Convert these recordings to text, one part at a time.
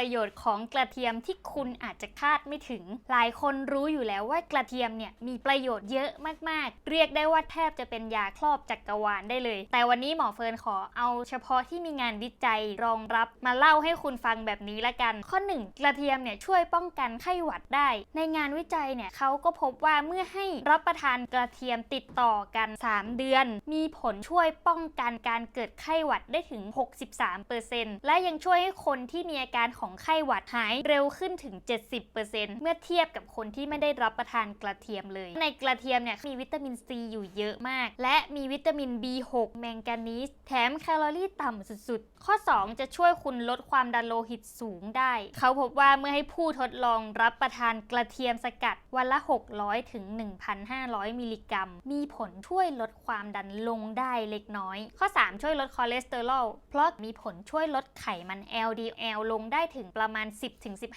ประโยชน์ของกระเทียมที่คุณอาจจะคาดไม่ถึง หลายคนรู้อยู่แล้วว่ากระเทียมเนี่ยมีประโยชน์เยอะมากๆ เรียกได้ว่าแทบจะเป็นยาครอบจักรวาลได้เลย แต่วันนี้หมอเฟิร์นขอเอาเฉพาะที่มีงานวิจัยรองรับมาเล่าให้คุณฟังแบบนี้ละกัน ข้อ 1 กระเทียมเนี่ยช่วยป้องกันไข้หวัดได้ ในงานวิจัยเนี่ยเขาก็พบว่าเมื่อให้รับประทานกระเทียมติดต่อกัน 3 เดือน มีผลช่วยป้องกันการเกิดไข้หวัดได้ถึง 63%และยังช่วยให้คนที่มีอาการของไข้หวัดหายเร็วขึ้นถึง 70%เมื่อเทียบกับคนที่ไม่ได้รับประทานกระเทียมเลย ในกระเทียมเนี่ยมีวิตามินซีอยู่เยอะมาก และมีวิตามิน B6 แมงกานีสแถมแคลอรี่ต่ำสุดๆ ข้อ 2 จะช่วยคุณลดความดันโลหิตสูงได้ เขาพบว่าเมื่อให้ผู้ทดลองรับประทานกระเทียมสกัดวันละ 600 ถึง 1,500 มิลลิกรัม มีผลช่วยลดความดันลงได้เล็กน้อย ข้อ 3 ช่วยลดคอเลสเตอรอลเพราะมีผลช่วยลดไขมัน LDL ลงได้ถึงประมาณ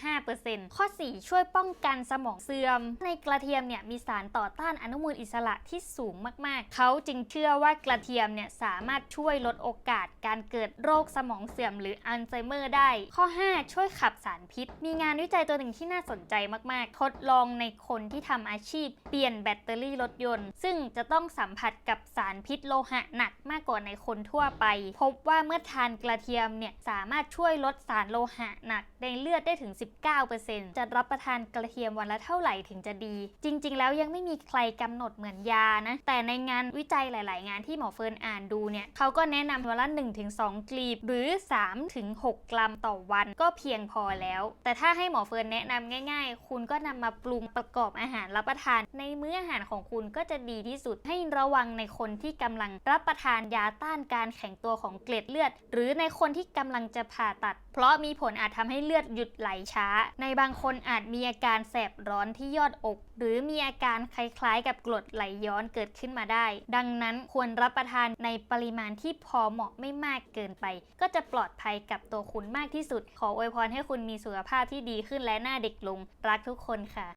10-15%ข้อ 4 ช่วยป้องกันสมองเสื่อม ในกระเทียมเนี่ยมีสารต่อต้านอนุมูลอิสระที่สูงมากๆ เขาจึงเชื่อว่ากระเทียมเนี่ยสามารถช่วยลดโอกาสการเกิดโรคสมองเสื่อมหรืออัลไซเมอร์ได้ ข้อ 5 ช่วยขับสารพิษ มีงานวิจัยตัวหนึ่งที่น่าสนใจมากๆ ทดลองในคนที่ทำอาชีพ เปลี่ยนแบตเตอรี่รถยนต์ ซึ่งจะต้องสัมผัสกับสารพิษโลหะหนักมากกว่าในคนทั่วไป พบว่าเมื่อทานกระเทียมเนี่ยสามารถช่วยลดสารโลหะหนักในเลือดได้ถึง 19%จะรับประทานกระเทียมวันละเท่าไหร่ถึงจะดี จริง ๆ แล้วยังไม่มีใครกำหนดเหมือนยานะ แต่ในงานวิจัยหลาย ๆ งานที่หมอเฟิร์นอ่านดูเนี่ยเขาก็แนะนำวันละ 1-2 กลีบ หรือ 3-6 กรัมต่อวันก็เพียงพอแล้ว แต่ถ้าให้หมอเฟิร์นแนะนำง่าย ๆ คุณก็นำมาปรุงประกอบอาหารรับประทาน ในมื้ออาหารของคุณก็จะดีที่สุดให้ระวังในคนที่กำลังรับประทานยาต้านการแข็งตัวของเกล็ดเลือด หรือในคนที่กำลังจะผ่าตัด เพราะมีผลอาจทำให้เลือดหยุดไหลช้า ในบางคนอาจมีอาการแสบร้อนที่ยอดอก หรือมีอาการคล้ายๆ กับกรดไหลย้อนเกิดขึ้นมาได้ ดังนั้นควรรับประทานในปริมาณที่พอเหมาะไม่มากเกินไป ก็จะปลอดภัยกับตัวคุณมากที่สุด ขออวยพรให้คุณมีสุขภาพที่ดีขึ้นและหน้าเด็กลง รักทุกคนค่ะ